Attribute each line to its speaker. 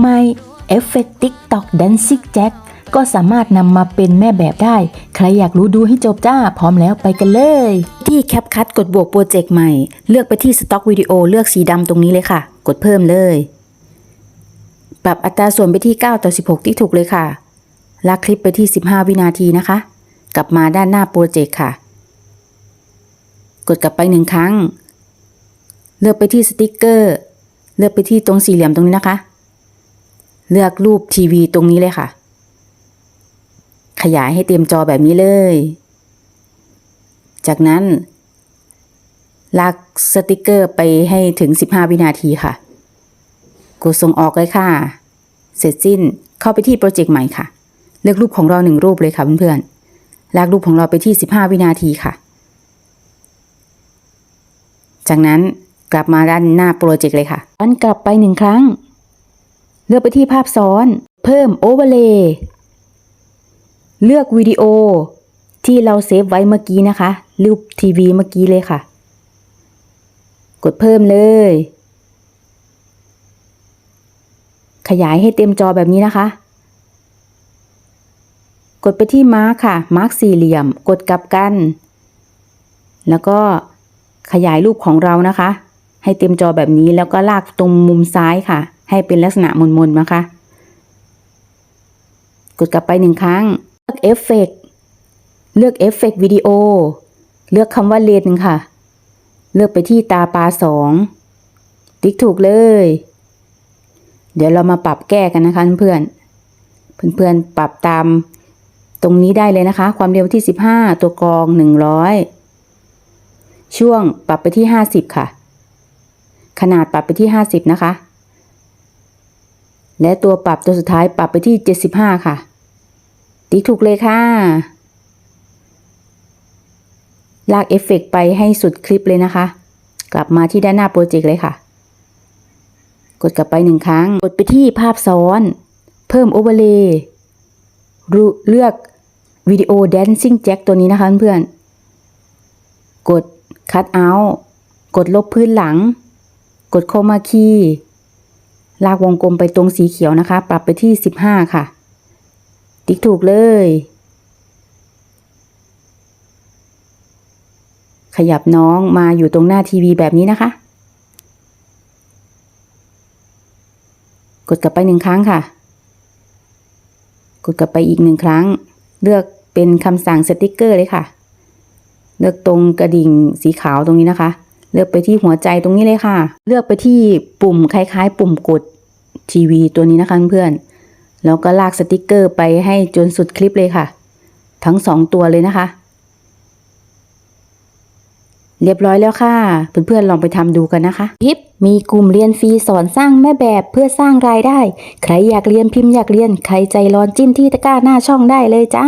Speaker 1: ใหม่ Effect TikTok Dancing Jack ก็สามารถนำมาเป็นแม่แบบได้ ใครอยากรู้ดูให้จบจ้า พร้อมแล้วไปกันเลย ที่แคปคัดกดบวกโปรเจกต์ใหม่ เลือกไปที่สต็อกวิดีโอเลือกสีดำตรงนี้เลยค่ะ กดเพิ่มเลย ปรับอัตราส่วนไปที่ 9 ต่อ 16 ที่ถูกเลยค่ะ ลากคลิปไปที่ 15 วินาทีนะคะ กลับมาด้านหน้าโปรเจกต์ค่ะ กดกลับไปหนึ่งครั้ง เลือกไปที่สติกเกอร์ เลือกไปที่ตรงสี่เหลี่ยมตรงนี้นะคะ เลือกรูปทีวีตรงนี้เลยค่ะ ขยายให้เต็มจอแบบนี้เลย จากนั้น ลากสติกเกอร์ไปให้ถึง 15 วินาทีค่ะ กดส่งออกเลยค่ะ เสร็จสิ้นเข้าไปที่โปรเจกต์ใหม่ค่ะ เลือกรูปของเราหนึ่งรูปเลยค่ะเพื่อนๆ ลากรูปของเราไปที่ 15 วินาทีค่ะ จากนั้นกลับมาด้านหน้าโปรเจกต์เลยค่ะย้อนกลับไปหนึ่งครั้ง เลือกไปที่ภาพซ้อน เพิ่มโอเวอร์เลย์เลือกวิดีโอที่เราเซฟไว้เมื่อกี้นะคะรูปทีวีเมื่อกี้เลยค่ะ กดเพิ่มเลย ขยายให้เต็มจอแบบนี้นะคะ กดไปที่มาร์คค่ะ มาร์คสี่เหลี่ยม กดกลับกัน แล้วก็ขยายรูปของเรานะคะ ให้เต็มจอแบบนี้แล้วก็ลากตรงมุมซ้ายค่ะ ให้เป็นลักษณะมนๆนะคะ กดกลับไปหนึ่งครั้ง เลือกเอฟเฟกเลือกเอฟเฟกวิดีโอ เลือกคำว่าเลนค่ะ เลือกไปที่ตาปลาสองติ๊กถูกเลย เดี๋ยวเรามาปรับแก้กันนะคะเพื่อนเพื่อนๆปรับตามตรงนี้ได้เลยนะคะ ความเร็วที่ 15 ตัวกรอง 100 ช่วงปรับไปที่ 50 ค่ะ ขนาดปรับไปที่ 50 นะคะ และตัวปรับตัวสุดท้ายปรับไปที่ 75 ค่ะ ติ๊กถูกเลยค่ะ ลากเอฟเฟกต์ไปให้สุดคลิปเลยนะคะ กลับมาที่ด้านหน้าโปรเจกต์เลยค่ะ กดกลับไปหนึ่งครั้ง กดไปที่ภาพซ้อน เพิ่มโอเวอร์เลย์เลือกวิดีโอ Dancing Jack ตัวนี้นะคะเพื่อนๆกด Cut Out กดลบพื้นหลัง กดโคมาคี ลากวงกลมไปตรงสีเขียวนะคะ ปรับไปที่15ค่ะ ติ๊กถูกเลย ขยับน้องมาอยู่ตรงหน้าทีวีแบบนี้นะคะ กดกลับไปหนึ่งครั้งค่ะ กดกลับไปอีกหนึ่งครั้ง เลือกเป็นคำสั่งสติกเกอร์เลยค่ะ เลือกตรงกระดิ่งสีขาวตรงนี้นะคะเลือกไปที่หัวใจตรงนี้เลยค่ะ เลือกไปที่ปุ่มคล้ายๆ ปุ่มกด ทีวีตัวนี้นะคะเพื่อนแล้วก็ลากสติกเกอร์ไปให้จนสุดคลิปเลยค่ะ ทั้งสองตัวเลยนะคะ เรียบร้อยแล้วค่ะ เพื่อนๆลองไปทำดูกันนะคะพิปมีกลุ่มเรียนฟรีสอนสร้างแม่แบบเพื่อสร้างรายได้ ใครอยากเรียนพิมพ์อยากเรียน ใครใจร้อนจิ้มที่ตะกร้าหน้าช่องได้เลยจ้า